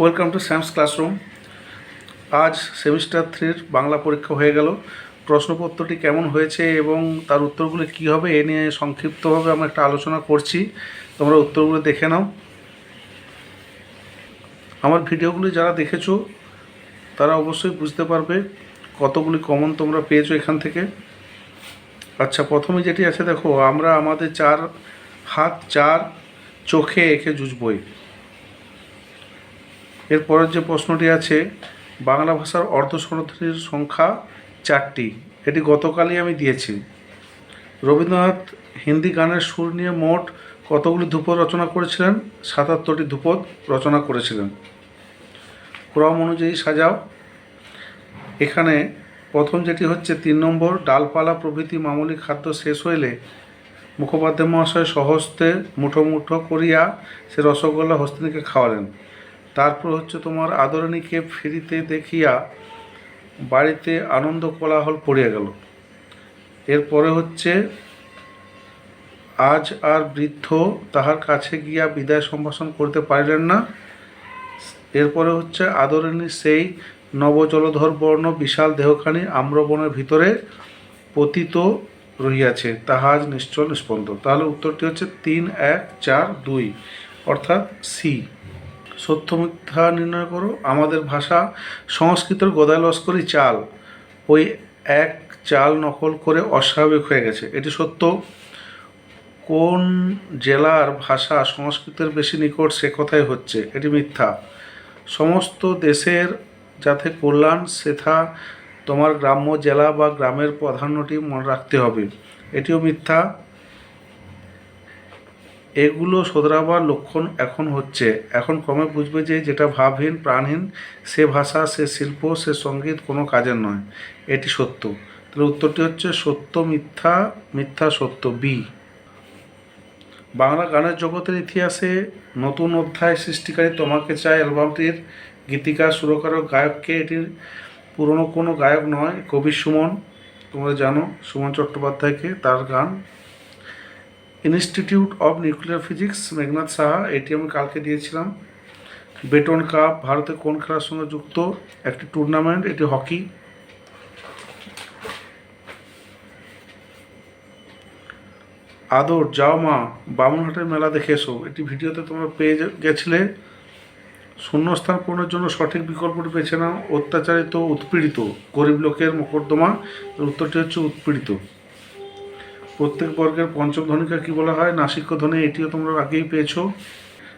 Welcome to Sam's classroom আজ semester থ্রির বাংলা পরীক্ষা হয়ে গেল। প্রশ্নপত্রটি কেমন হয়েছে এবং তার উত্তরগুলো কী হবে এ নিয়ে সংক্ষিপ্তভাবে আমরা একটা আলোচনা করছি। তোমরা উত্তরগুলো দেখে নাও। আমার ভিডিওগুলি যারা দেখেছ, তারা অবশ্যই বুঝতে পারবে কতগুলি কমন তোমরা পেয়েছ এখান থেকে। আচ্ছা প্রথমে যেটি আছে, দেখো, আমরা আমাদের চার হাত, চার চোখে এঁকে জুজবই এরপরের যে প্রশ্নটি আছে, বাংলা ভাষার অর্ধ অর্ধস্বরধ্বনির সংখ্যা চারটি। এটি গতকালই আমি দিয়েছি। রবীন্দ্রনাথ হিন্দি গানের সুর নিয়ে মোট কতগুলি ধ্রুপদ রচনা করেছিলেন? সাতাত্তরটি ধ্রুপদ রচনা করেছিলেন। ক্রম অনুযায়ী সাজাও। এখানে প্রথম যেটি হচ্ছে, তিন নম্বর, ডালপালা প্রভৃতি মামুলি খাদ্য শেষ হইলে মুখোপাধ্যায় মহাশয় সহস্তে মুঠো মুঠো করিয়া সে রসগোল্লা হস্তিনীকে খাওয়ালেন। তারপর হচ্ছে তোমার আদরণীকে ফিরিতে দেখিয়া বাড়িতে আনন্দ কোলাহল পড়িয়া গেল। এরপরে হচ্ছে, আজ আর বৃদ্ধ তাহার কাছে গিয়া বিদায় সম্ভাষণ করতে পারিলেন না। এরপরে হচ্ছে, আদরণী সেই নবজলধর বর্ণ বিশাল দেহখানি আম্রবনের ভিতরে পতিত রহিয়াছে, তাহা আজ নিশ্চল নিষ্পন্দ। তাহলে উত্তরটি হচ্ছে তিন, এক, চার, দুই, অর্থাৎ সি। সত্য মিথ্যা নির্ণয় করো। আমাদের ভাষা সংস্কৃতের গোদায় লস্করি চাল। ওই এক চাল নকল করে অস্বাভাবিক হয়ে গেছে। এটি সত্য? কোন জেলার ভাষা সংস্কৃতের বেশি নিকট সে কথাই হচ্ছে? এটি মিথ্যা। সমস্ত দেশের যাতে কল্যাণ, সেথা তোমার গ্রাম্য জেলা বা গ্রামের প্রাধান্যটি মনে রাখতে হবে। এটিও মিথ্যা। এগুলো শোধরাবার লক্ষণ এখন হচ্ছে। এখন ক্রমে বুঝবে যে যেটা ভাবহীন, প্রাণহীন, সে ভাষা, সে শিল্প, সে সংগীত কোনো কাজের নয়। এটি সত্য। তাহলে উত্তরটি হচ্ছে সত্য মিথ্যা মিথ্যা সত্য, বি। বাংলা গানের জগতের ইতিহাসে নতুন অধ্যায় সৃষ্টিকারী তোমাকে চাই অ্যালবামটির গীতিকার, সুরকারক, গায়ককে এটির পুরনো কোনো গায়ক নয়, কবি সুমন। তোমরা জানো সুমন চট্টোপাধ্যায়কে তার গান institute of nuclear physics Meghnad Saha এটি আমি কালকে দিয়েছিলাম। বেটন কাপ ভারতে কোন খেলার সঙ্গে যুক্ত? একটি টুর্নামেন্ট এটি হকি আদর, যাও মা, বামুনহাটের মেলা দেখে এসো। এটি ভিডিওতে তোমরা পেয়ে গেছিলে। শূন্যস্থান পূরণের জন্য সঠিক বিকল্পটি বেছে নাও অত্যাচারিত, উৎপীড়িত। গরিব লোকের মোকদ্দমা। উত্তরটি হচ্ছে উৎপীড়িত। প্রত্যেক বর্গের পঞ্চম ধ্বনিকা কী বলা হয়? নাসিক্য ধ্বনি, এটিও তোমরা আগেই পেয়েছ।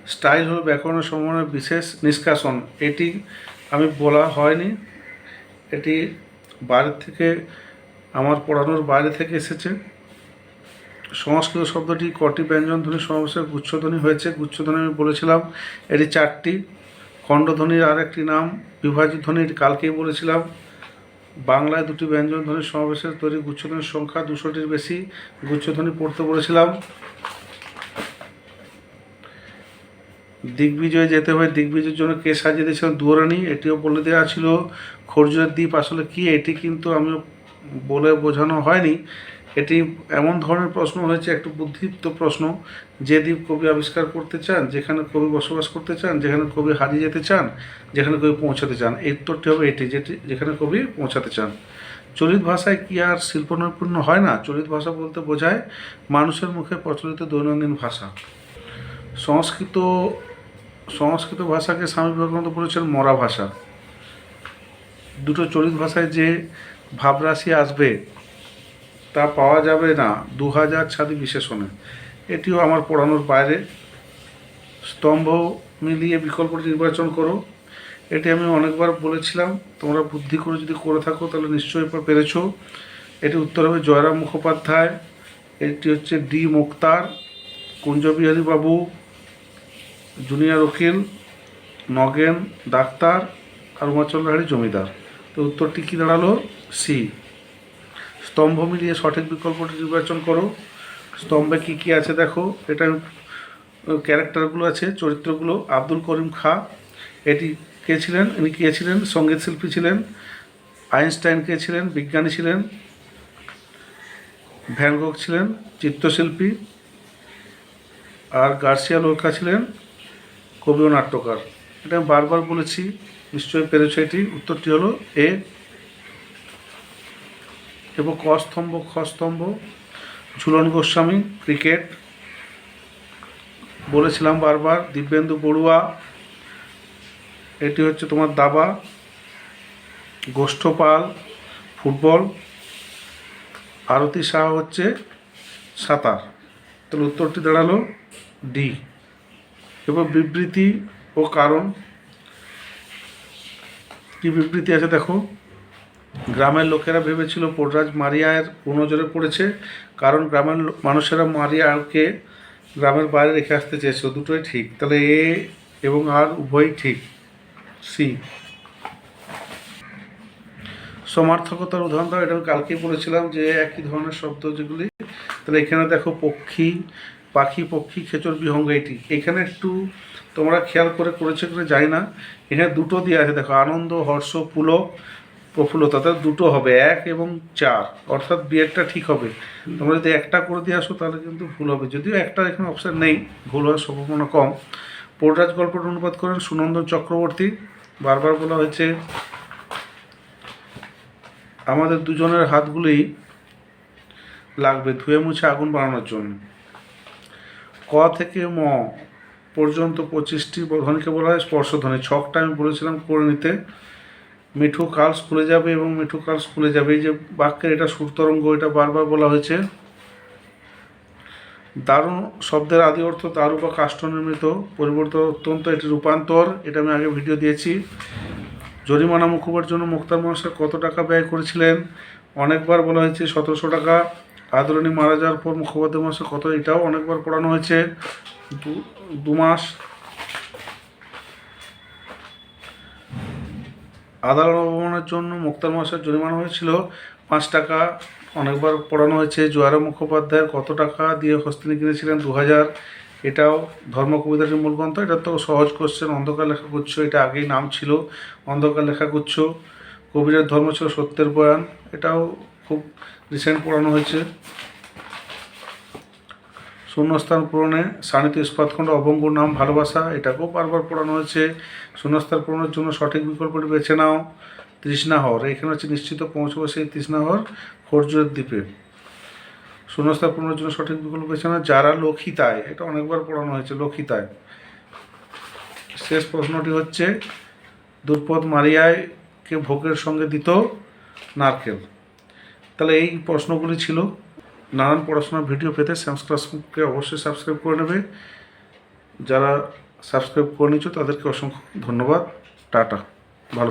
স্টাইল হল ব্যাকরণের সমন্বয়ের বিশেষ নিষ্কাশন। এটি আমি বলা হয়নি। এটি বাইরে থেকে, আমার পড়ানোর বাইরে থেকে এসেছে। সংস্কৃত শব্দটি কটি ব্যঞ্জন ধ্বনি সমাবেশের গুচ্ছধ্বনি হয়েছে? গুচ্ছধ্বনি আমি বলেছিলাম, এটি চারটি। খণ্ডধ্বনির আর একটি নাম, বিভাজিত ধ্বনির কালকেই বলেছিলাম। বাংলায় দুটি ব্যঞ্জন ধ্বনির সমাবেশের তৈরি গুচ্ছধ্বনির সংখ্যা দুশোটির বেশি গুচ্ছধ্বনি পড়তে বলেছিলাম। দিগ্বিজয়ে যেতে হবে দিগ্বিজয়ের জন্য কে সাজিয়ে দিয়েছিলেন দুয়ারানি? এটিও বলে দেওয়া ছিল, খর্জুরের দ্বীপ আসলে কি? এটি কিন্তু আমি বলে বোঝানো হয়নি। এটি এমন ধরনের প্রশ্ন হয়েছে, একটু বুদ্ধিপ্ত প্রশ্ন, যে দ্বীপ কবি আবিষ্কার করতে চান, যেখানে কবি বসবাস করতে চান, যেখানে কবি হারিয়ে যেতে চান, যেখানে কবি পৌঁছাতে চান, এই উত্তরটি হবে এটি, যেটি, যেখানে কবি পৌঁছাতে চান। চলিত ভাষায় কি আর শিল্প নৈপুণ্য হয় না? চলিত ভাষা বলতে বোঝায় মানুষের মুখে প্রচলিত দৈনন্দিন ভাষা। সংস্কৃত সংস্কৃত ভাষাকে স্বামী বিবেকানন্দ বলেছেন মরা ভাষা। দুটো চলিত ভাষায় যে ভাবরাশি আসবে তা পাওয়া যাবে না। দু হাজার ছাদি বিশেষণে। এটিও আমার পড়ানোর বাইরে। স্তম্ভ মিলিয়ে বিকল্পটি নির্বাচন করো। এটি আমি অনেকবার বলেছিলাম। তোমরা বুদ্ধি করে যদি করে থাকো, তাহলে নিশ্চয়ই পেরেছ। এটি উত্তর হবে জয়রাম মুখোপাধ্যায়। এটি হচ্ছে ডি মুক্তার, কুঞ্জবিহারী বাবু, জুনিয়র উকিল, নগেন ডাক্তার, আর উমাচলহারি জমিদার। তো উত্তরটি কী দাঁড়াল? সি। স্তম্ভ মিলিয়ে সঠিক বিকল্পটি নির্বাচন করো। স্তম্ভে কী কী আছে দেখো? এটা ক্যারেক্টারগুলো আছে, চরিত্রগুলো। আব্দুল করিম খা, এটি কে ছিলেন? ইনি কে ছিলেন? সংগীত শিল্পী ছিলেন। আইনস্টাইন কে ছিলেন? বিজ্ঞানী ছিলেন। ভ্যানগক ছিলেন, চিত্রশিল্পী। আর গার্সিয়া লোরকা ছিলেন, কবি ও নাট্যকার। এটা আমি বারবার বলেছি, নিশ্চয়ই পেরেছ এটি। উত্তরটি হলো এ এবং ক স্তম্ভ খ স্তম্ভ ঝুলন গোস্বামী, ক্রিকেট। বলেছিলাম বারবার, দিব্যেন্দু বড়ুয়া, এটি হচ্ছে তোমার দাবা। গোষ্ঠপাল, ফুটবল। আরতি শাহ হচ্ছে সাঁতার। তাহলে উত্তরটি দাঁড়াল ডি। এবার বিবৃতি ও কারণ। কি বিবৃতি আছে দেখো? গ্রামের লোকেরা ভেবেছিল পোর্টরাজ মারিয়ার নজরে পড়েছে, কারণ গ্রামের মানুষেরা মারিয়াকে গ্রামের বাইরে রেখে আসতে চেয়েছিল। দুটোই ঠিক। তাহলে এ এবং আর উভয়ই ঠিক। সি। সমার্থকতার উদাহরণ দাও। এটা আমি কালকেই বলেছিলাম যে একই ধরনের শব্দ যেগুলি, তাহলে এখানে দেখো পক্ষী, পাখি, পক্ষী, খেচর, বিহঙ্গ, এটি। এখানে একটু তোমরা খেয়াল করে করেছ কিনা জানি না। এখানে দুটো দিয়ে আছে। দেখো, আনন্দ, হর্ষ, পুলক প্রফুল্লতা দুটো হবে, এক এবং চার। অর্থাৎ বিয়েরটা ঠিক হবে। তোমরা যদি একটা করে দিয়ে আসো, তাহলে কিন্তু ভুল হবে। যদিও একটা এখানে অপশান নেই, ভুল হওয়ার সম্ভাবনা কম। পোর্টরাজ গল্পটা অনুবাদ করেন সুনন্দন চক্রবর্তী। বারবার বলা হয়েছে, আমাদের দুজনের হাতগুলোই লাগবে ধুয়ে মুছে আগুন বানানোর জন্য। ক থেকে ম পর্যন্ত পঁচিশটি ধ্বনিকে বলা হয় স্পর্শধ্বনি। ছকটা আমি বলেছিলাম করে নিতে। মিঠু কাল স্কুলে যাবে এবং মিঠু কাল স্কুলে যাবে। এই যে বাক্যের এটা সুরতরঙ্গ, এটা বারবার বলা হয়েছে। দারুণ শব্দের আদি অর্থ দারু বা কাষ্ঠ নির্মিত পরিবর্তন অত্যন্ত, এটি রূপান্তর, এটা আমি আগে ভিডিও দিয়েছি। জরিমানা মুকুবার জন্য মুক্তার মহাশয় কত টাকা ব্যয় করেছিলেন? অনেকবার বলা হয়েছে সতেরোশো টাকা। আদরণী মারা যাওয়ার পর মুখোপাধ্যায় মহাশয় কত, এটাও অনেকবার পড়ানো হয়েছে। দু দু মাস আদালত অবমানের জন্য মুক্তার মহাশয়ের জরিমানা হয়েছিল। পাঁচ টাকা অনেকবার পড়ানো হয়েছে। জোয়ারা মুখোপাধ্যায়ের কত টাকা দিয়ে হস্তিনী কিনেছিলেন দু হাজার এটাও ধর্ম কবিতাটির মূল গ্রন্থ এটা তো সহজ কোশ্চেন অন্ধকার লেখা গুচ্ছ এটা আগেই নাম ছিল, অন্ধকার লেখা গুচ্ছ কবিরের ধর্ম ছিল সত্যের বয়ান, এটাও খুব রিসেন্ট পড়ানো হয়েছে। শূন্যস্থান পূরণে সানিত ইস্পাতখণ্ড অভঙ্গুর নাম ভালোবাসা, এটাকেও বারবার পড়ানো হয়েছে। শূন্যস্থান পূরণের জন্য সঠিক বিকল্পটি বেছে নাও। তৃষ্ণাহর, এখানে হচ্ছে নিশ্চিত পৌঁছবে সেই তৃষ্ণাহর খর্জুরের দ্বীপে। শূন্যস্থান পূরণের জন্য সঠিক বিকল্প বেছে নাও, যারা লক্ষিতায়, এটা অনেকবার পড়ানো হয়েছে, লক্ষিতায়। শেষ প্রশ্নটি হচ্ছে দুর্পদ মারিয়াকে ভোগের সঙ্গে দিত নারকেল। তাহলে এই প্রশ্নগুলি ছিল। নানান পড়াশোনার ভিডিও পেতে সাবস্ক্রাইবকে অবশ্যই সাবস্ক্রাইব করে নেবে। যারা সাবস্ক্রাইব করে নিচ্ছ তাদেরকে অসংখ্য ধন্যবাদ। টাটা। ভালো